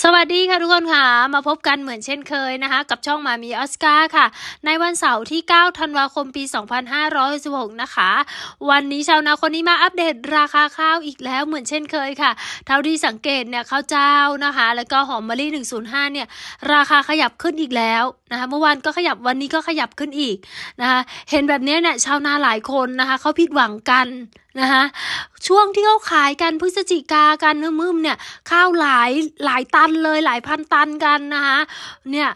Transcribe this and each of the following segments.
สวัสดีค่ะทุกคนค่ะ มาพบกันเหมือนเช่นเคยนะคะ กับช่องมามีออสการ์ค่ะ ในวันเสาร์ที่ 9 ธันวาคมปี 2516 นะคะ วันนี้ชาวนาคนนี้มาอัปเดตราคาข้าวอีกแล้วเหมือนเช่นเคยค่ะ เท่าที่สังเกตเนี่ยข้าวเจ้านะคะ แล้วก็หอมมะลิ 105 เนี่ย ราคาขยับขึ้นอีกแล้ว นะคะเมื่อวานก็ขยับวันนี้ก็ขยับขึ้นอีกนะคะเห็นแบบนี้เนี่ยชาวนาหลายคนนะคะเขาผิดหวังกันนะคะช่วงที่เขาขายกันพฤศจิกากันมึมเนี่ยข้าวหลายหลายตันเลยหลายพันตันกันนะคะเนี่ย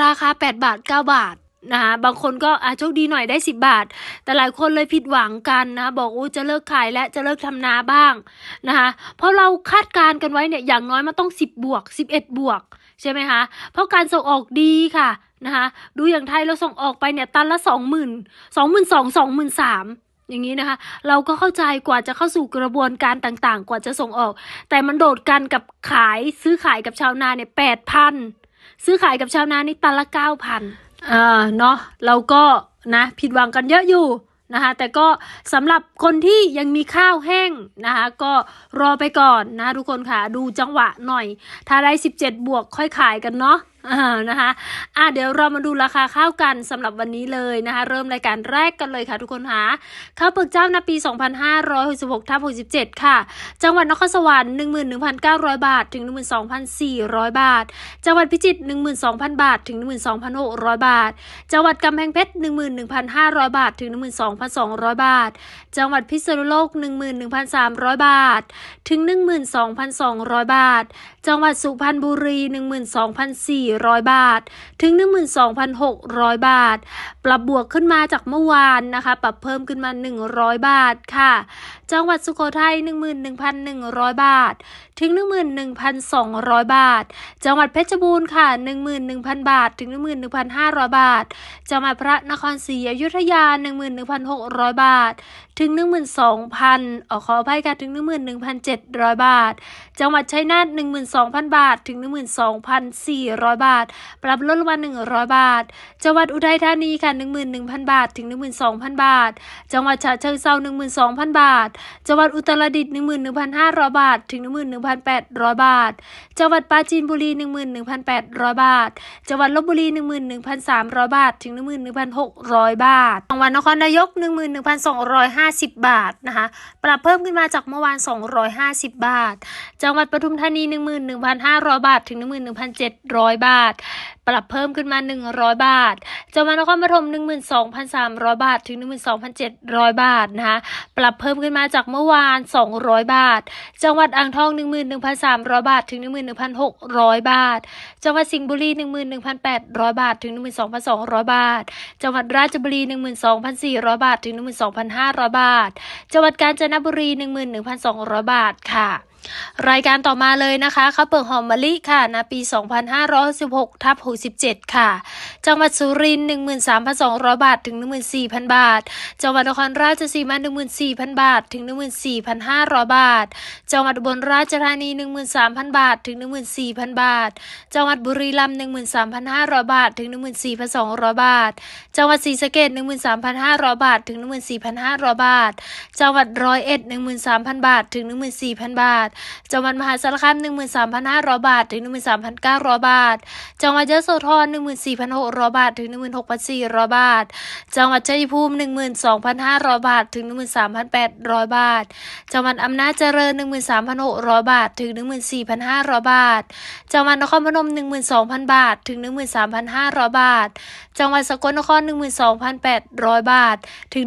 ราคา 8 บาท 9 บาทนะคะบางคนก็อาโชคดีหน่อยได้ 10 บาท แต่หลายคนเลยผิดหวังกันนะบอกอู้จะเลิกขายและจะเลิกทำนาบ้างนะคะเพราะเราคาดการณ์กันไว้เนี่ยอย่างน้อยมันต้อง 10 บวก 11 บวก ใช่ไหมคะเพราะการส่งออกดีค่ะ นะคะ ดูอย่างไทยเราส่งออกไปเนี่ยตันละ20,000 22,000 23,000องสองหมื่นสามอย่างนี้นะคะ เราก็เข้าใจกว่าจะเข้าสู่กระบวนการต่างๆ กว่าจะส่งออก แต่มันโดดกันกับขายซื้อขายกับชาวนาเนี่ยแปดพันซื้อขายกับชาวนานี่ตันละเก้าพันอ่าเนาะเราก็นะผิดหวังกันเยอะอยู่นะคะแต่ก็สำหรับคนที่ยังมีข้าวแห้งนะคะก็รอไปก่อนนะทุกคนค่ะดูจังหวะหน่อย ถ้าได้ 17 บวกค่อยขายกันเนาะ นะคะอะเดี๋ยวเรามาดูราคาข้าวกันสำหรับวันนี้เลยนะคะ เริ่มรายการแรกกันเลยค่ะทุกคนคะข้าวเปลือกเจ้านาปี 2566ทับ67 ค่ะ จังหวัดนครสวรรค์11,900 บาท ถึง 12,400 บาท จังหวัดพิจิตร12,000 บาท ถึง 12,600 บาท จังหวัดกำแพงเพชร11,500 บาท ถึง 12,200 บาท จังหวัดพิษณุโลก 11,300 บาท ถึง 12,200 บาท จังหวัดสุพรรณบุรี 12,400 400 บาท ถึง 12,600 บาท ปรับบวกขึ้นมาจากเมื่อวานนะคะ ปรับเพิ่มขึ้นมา 100 บาทค่ะ จังหวัดสุโขทัย11,100 บาท ถึง 11,200 บาท จังหวัดเพชรบูรณ์ค่ะ 11,000 บาท ถึง 11,500 บาท จังหวัดพระนครศรีอยุธยา 11,600 บาท ถึง 12,000ออขออภัยค่ะ ถึง 11,700 บาท จังหวัดชัยนาท12,000 บาท ถึง 12,400บาท ปรับลดลงมา100 บาท จังหวัดอุทัยธานีค่ะ 11,000 บาท ถึง 12,000 บาท จังหวัดฉะเชิงเทรา12,000 บาท จังหวัดอุตรดิตถ์11,500 บาท ถึง 11,800 บาท จังหวัดปราจีนบุรี 11,800 บาท จังหวัดลบบุรี 11,300 บาท ถึง 11,600 บาท จังหวัดนครนายก 11,250 บาทนะคะ ปรับเพิ่มขึ้นมาจากเมื่อวาน 250 บาท จังหวัดปทุมธานี 11,500 บาท ถึง 11,700 บาทปรับเพิ่มขึ้นมา 100 บาทจังหวัดนครปฐม12,300 บาท ถึง 12,700 บาทนะคะ ปรับเพิ่มขึ้นมาจากเมื่อวาน 200 บาท จังหวัดอ่างทอง 11,300 บาท ถึง 11,600 บาท จังหวัดสิงห์บุรี 11,800 บาท ถึง 12,200 บาท จังหวัดราชบุรี 12,400 บาท ถึง 12,500 บาท จังหวัดกาญจนบุรี 11,200 บาทค่ะ รายการต่อมาเลยนะคะข้าวเปลือกหอมมะลิค่ะนะปี 2516ทับ67 ค่ะ จังหวัดสุรินทร์13,200 บาทถึง 14,000 บาท จังหวัดนครราชสีมา 14,000 บาทถึง 14,500 บาท จังหวัดอุบลราชธานี 13,000 บาทถึง 14,000 บาท จังหวัดบุรีรัมย์13,500 บาทถึง 14,200 บาท จังหวัดศรีสะเกษ13,500 บาทถึง 14,500 บาท จังหวัดร้อยเอ็ด13,000 บาทถึง 14,000 บาทจังหวัดมหาสารคาม 13,500 บาท ถึง 13,900 บาท จังหวัดยะโสธร 14,600 บาท ถึง 16,400 บาท จังหวัดชัยภูมิ 12,500 บาท ถึง 13,800 บาท จังหวัดอำนาจเจริญ 13,600 บาท ถึง 14,500 บาท จังหวัดนครพนม 12,000 บาท ถึง 13,500 บาท จังหวัดสกลนคร 12,800 บาท ถึง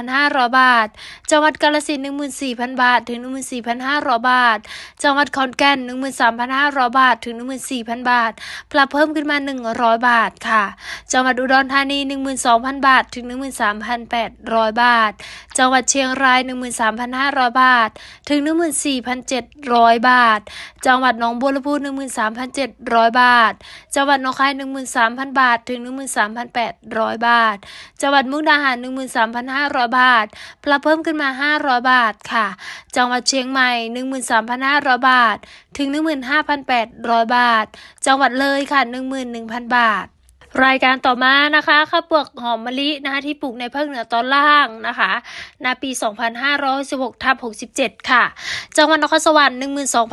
13,500 บาท จังหวัดกาฬสินธุ์14,000 บาท ถึง 14,500 บาทาท จังหวัดขอนแก่น 13,500 บาท ถึง 14,000 บาท ปรับเพิ่มขึ้นมา 100 บาทค่ะ จังหวัดอุดรธานี 12,000 บาท ถึง 13,800 บาท จังหวัดเชียงราย 13,500 บาท ถึง 14,700 บาท จังหวัดหนองบัวลำพู 13,700 บาท จังหวัดหนองคาย 13,000 บาท ถึง 13,800 บาท จังหวัดมุกดาหาร 13,500 บาท ปรับเพิ่มขึ้นมา 500 บาทค่ะ จังหวัดเชียงใหม่13,500 บาท ถึง 15,800 บาท จังหวัดเลยค่ะ 11,000 บาท รายการต่อมานะคะข้าวเปลือกหอมมะลินะคะที่ปลูกในภาคเหนือตอนล่างนะคะณปี 2516ทับ67 ค่ะ จังหวัดนครสวรรค์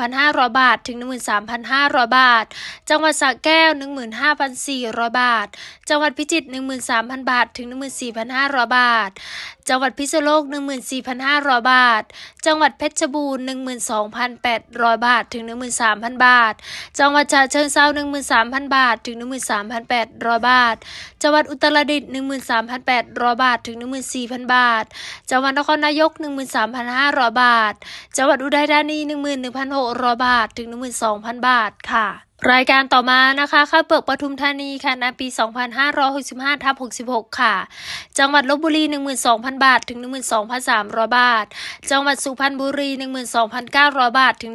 12,500 บาท ถึง 13,500 บาท จังหวัดสระแก้ว 15,400 บาท จังหวัดพิจิตร13,000 บาท ถึง 14,500 บาท จังหวัดพิษณุโลก 14,500 บาท จังหวัดเพชรบูรณ์12,800 บาท ถึง 13,000 บาท จังหวัดฉะเชิงเทรา13,000 บาท ถึง 13,800 800 บาท จังหวัดอุตรดิตถ์13,800 บาท ถึง 14,000 บาท จังหวัดนครนายก 13,500 บาท จังหวัดอุดรธานี 11,600 บาท ถึง 12,000 บาทค่ะ รายการต่อมานะคะข้าวเปลือกปทุมธานีค่ะณปี 2565ทับ66 ค่ะ จังหวัดลบบุรี 12,000 บาท ถึง 12,300 บาท จังหวัดสุพรรณบุรี 12,900 บาท ถึง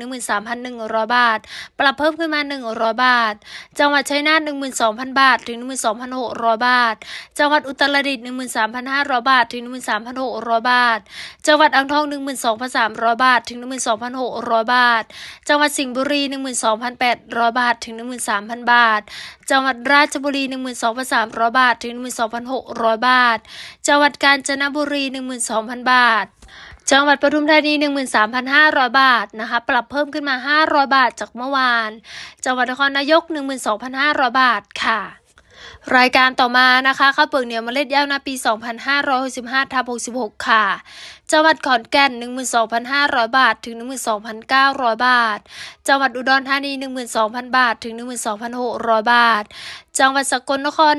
13,100 บาท ปรับเพิ่มขึ้นมา 100 บาท จังหวัดชัยนาท12,000 บาท ถึง 12,600 บาท จังหวัดอุตรดิตถ์13,500 บาท ถึง 13,600 บาท จังหวัดอ่างทอง 12,300 บาท ถึง 12,600 บาท จังหวัดสิงห์บุรี 12,800 บาทถึง 13,000 บาท จังหวัดราชบุรี 12,300 บาท ถึง 12,600 บาท จังหวัดกาญจนบุรี 12,000 บาทจังหวัดปทุมธานี 13,500 บาทนะคะ ปรับเพิ่มขึ้นมา 500 บาทจากเมื่อวาน จังหวัดนครนายก 12,500 บาทค่ะ รายการต่อมานะคะข้าวเปลือกเหนียวเมล็ดยาวนาปี 2565ทับ66 ค่ะ จังหวัดขอนแก่น 12,500 บาท ถึง 12,900 บาท จังหวัดอุดรธานี 12,000 บาท ถึง 12,600 บาท จังหวัดสกลนคร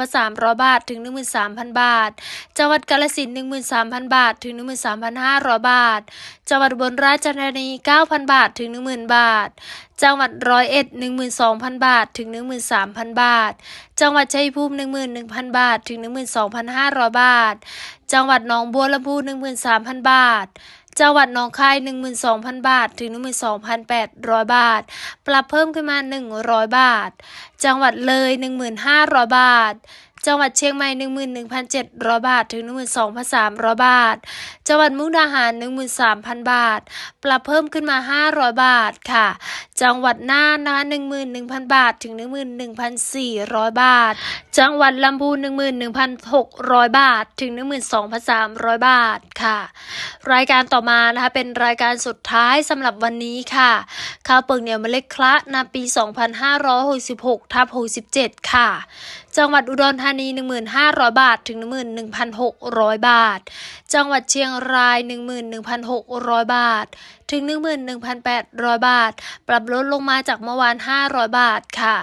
12,300 บาท ถึง 13,000 บาท จังหวัดกาฬสินธุ์13,000 บาท ถึง 13,500 บาท จังหวัดบลราชธานี 9,000 บาท ถึง 10,000 บาท จังหวัดร้อยเอ็ด12,000 บาท ถึง 13,000 บาท จังหวัดชัยภูมิ 11,000 บาท ถึง 12,500 บาท จังหวัดหนองบัวลำพู 13,000 บาท จังหวัดหนองคาย 12,000 บาท ถึง 12,800 บาท ปรับเพิ่มขึ้นมา 100 บาท จังหวัดเลย 1,500 บาท จังหวัดเชียงใหม่ 11,700 บาท ถึง 12,300 บาท จังหวัดมุกดาหาร 13,000 บาท ปรับเพิ่มขึ้นมา 500 บาทค่ะ จังหวัดน่านนะคะ11,000 บาท ถึง 11,400 บาท จังหวัดลำพูน 11,600 บาท ถึง 12,300 บาทค่ะ รายการต่อมานะคะเป็นรายการสุดท้ายสำหรับวันนี้ค่ะ ข้าวเปลือกเหนียวเมล็ดคละนาปี 2566ทับ67 ค่ะ จังหวัดอุดรธานี 1500 บาท ถึง 11,600 บาท จังหวัดเชียงราย 11,600 บาท ถึง 11,800 บาท ปรับลดลงมาจากเมื่อวาน 500 บาทค่ะ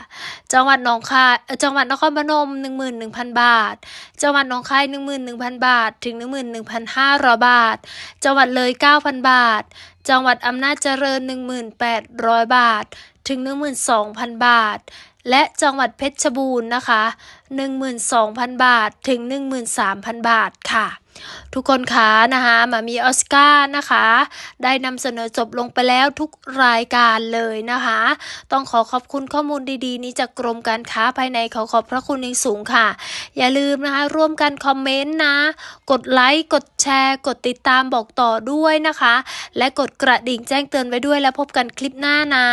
จังหวัดหนองคาย จังหวัดนครพนม 11,000 บาท จังหวัดหนองคาย 11,000 บาท ถึง 11,500 บาท จังหวัดเลย 9,000 บาท จังหวัดอำนาจเจริญ 1,800 บาท ถึง 12,000 บาท และจังหวัดเพชรบูรณ์นะคะ 12,000 บาทถึง 13,000 บาทค่ะ ทุกคนคะนะคะมามีออสการ์นะคะ ได้นำเสนอจบลงไปแล้วทุกรายการเลยนะคะ ต้องขอขอบคุณข้อมูลดีๆ นี้จากกรมการค้าภายในขอขอบพระคุณอย่างสูงค่ะ อย่าลืมนะคะ ร่วมกันคอมเมนต์นะ กดไลค์กดแชร์ กดติดตามบอกต่อด้วยนะคะ และกดกระดิ่งแจ้งเตือนไว้ด้วยแล้วพบกันคลิปหน้านะ